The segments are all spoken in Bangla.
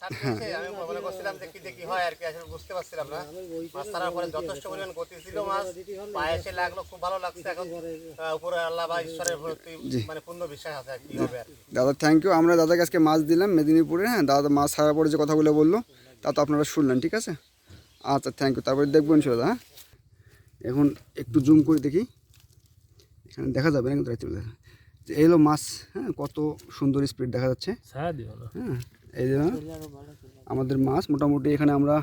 ছাড় আমি মনে করছিলাম যে কি দেখি হয় আর কি আসলে বুঝতে পারছিলাম না। মাছ ছাড়ার পরে যথেষ্ট পরিমাণ গতি ছিল মাছ পায়ে এসে লাগল খুব ভালো লাগছে এখন। উপরে আল্লাহ বা ঈশ্বরের প্রতি মানে পূর্ণ বিশ্বাস আছে কি হবে দাদা থ্যাংক ইউ আমরা দাদাকে আজকে মাছ দিলাম মেদিনীপুরে হ্যাঁ দাদা মাছ ছাড়ার পরে যে কথাগুলো বলল তা তো আপনারা শুনলেন ঠিক আছে? আচ্ছা থ্যাংক ইউ তারপরে দেখব ইনশাল্লাহ হ্যাঁ? এখন একটু জুম করে দেখি। এখানে দেখা যাবে না কিন্তু হলো মাছ হ্যাঁ কত সুন্দর স্পিড দেখা যাচ্ছে। ছায়া দিও না। হ্যাঁ। এই যে আমাদের মাছ মোটামুটি এখানে আমরা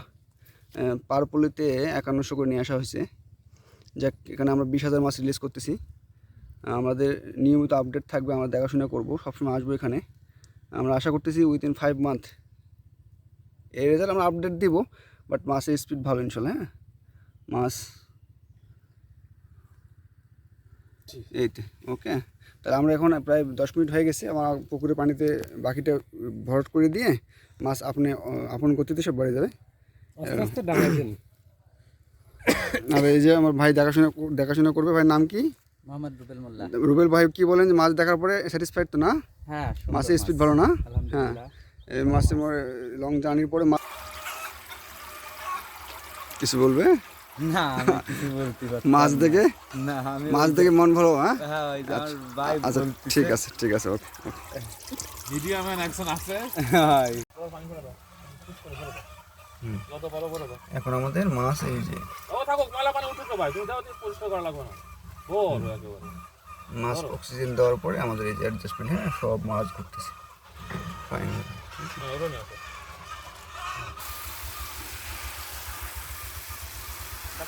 পার পলিতে একান্নশো করে নিয়ে আসা হয়েছে। যাক, এখানে আমরা বিশ হাজার মাছ রিলিজ করতেছি। আমাদের নিয়মিত আপডেট থাকবে, আমরা দেখাশোনা করব, সবসময় আসব এখানে। আমরা আশা করতেছি উইদিন ফাইভ মান্থ এই রেজাল্ট আমরা আপডেট দিব বাট মাছের স্পিড ভালো ইনশাল্লাহ হ্যাঁ। মাছ এই তো ওকে তাহলে আমরা এখন প্রায় দশ মিনিট হয়ে গেছে আমার পুকুরের পানিতে বাকিটা ভরট করে দিয়ে মাছ আপনি আপন গতিতে সব বাড়ি যাবে। আর এই যে আমার ভাই দেখাশোনা দেখাশোনা করবে ভাই নাম কি? মোহাম্মদ রুবেল মোল্লা। রুবেল ভাই কি বলেন যে মাছ দেখার পরে স্যাটিসফাইড তো না? হ্যাঁ মাছের স্পিড ভালো না? হ্যাঁ আলহামদুলিল্লাহ এই মাছের লং জার্নির পরে মা- কিছু বলবে? না আমি কিছু বলতে পারছি মাছ দেখে? না আমি মাছ দেখে মন ভালো হ্যাঁ? হ্যাঁ ভাই আচ্ছা ঠিক আছে ঠিক আছে ওকে ম্যান একজন আছে। এখন আমাদের মাছ এই যে ও থাকুক ময়লা পানি উঠুক ভাই তুমি দাও পরিষ্কার করা লাগবে না। বল একেবারে। মাছ অক্সিজেন দেওয়ার পরে আমাদের এই যে অ্যাডজাস্টমেন্ট হ্যাঁ সব মাছ ঘুরতেছে। ফাইন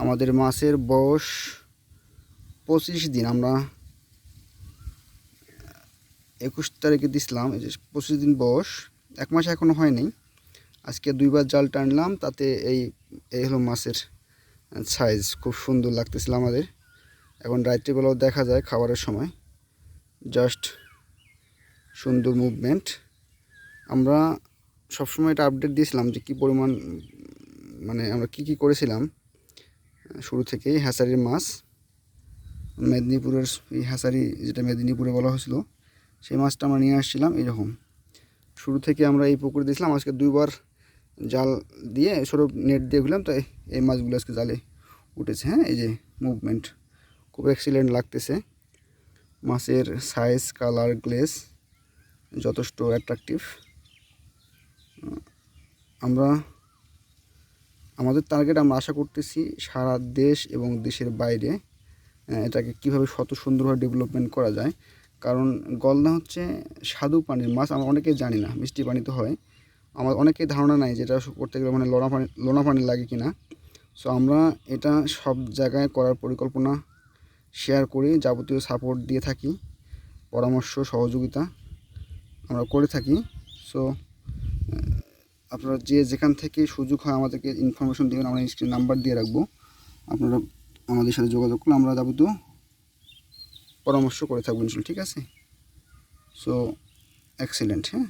আমাদের মাছের বয়স পঁচিশ দিন, আমরা একুশ তারিখে দিছিলাম, এই যে পঁচিশ দিন বয়স, এক মাস এখনও হয়নি। আজকে দুইবার জাল টানলাম, তাতে এই এই হলো মাছের সাইজ খুব সুন্দর লাগতেছিল আমাদের। এখন রাত্রিবেলাও দেখা যায় খাবারের সময়। জাস্ট সুন্দর মুভমেন্ট আমরা সবসময় এটা আপডেট দিয়েছিলাম যে কী পরিমাণ মানে আমরা কি কি করেছিলাম। শুরু থেকেই হ্যাসারির মাছ, মেদিনীপুরের এই হ্যাসারি যেটা মেদিনীপুরে বলা হয়েছিল, সেই মাছটা আমরা নিয়ে আসছিলাম এরকম শুরু থেকে আমরা এই পুকুরে দিয়েছিলাম, আজকে দুইবার জাল দিয়ে সরব নেট দিয়ে ঘুরলাম, তাই এই মাছগুলো আজকে জালে উঠেছে। হ্যাঁ এই যে মুভমেন্ট খুব এক্সিলেন্ট লাগতেছে। মাছের সাইজ কালার গ্লেস যথেষ্ট অ্যাট্রাকটিভ আমরা আমাদের টার্গেট আমরা আশা করতেছি সারা দেশ এবং দেশের বাইরে এটাকে কীভাবে শত সুন্দরভাবে ডেভেলপমেন্ট করা যায়। কারণ গলদা হচ্ছে স্বাদু পানির মাছ, আমরা অনেকেই জানি না, মিষ্টি পানিতে হয়। আমার অনেকেই ধারণা নাই যেটা করতে গেলে মানে লোনা পানি লোনা পানি লাগে কি না সো আমরা এটা সব জায়গায় করার পরিকল্পনা শেয়ার করি, যাবতীয় সাপোর্ট দিয়ে থাকি, পরামর্শ, সহযোগিতা আমরা করে থাকি। সো আপনারা যে যেখান থেকে সুযোগ হয় আমাদেরকে ইনফরমেশন দেবেন, আমরা স্ক্রিন নাম্বার দিয়ে রাখব। আপনারা আমাদের সাথে যোগাযোগ করলে আমরা যাবতীয় পরামর্শ করে থাকব ইনশাল্লাহ, ঠিক আছে? সো এক্সিলেন্ট হ্যাঁ?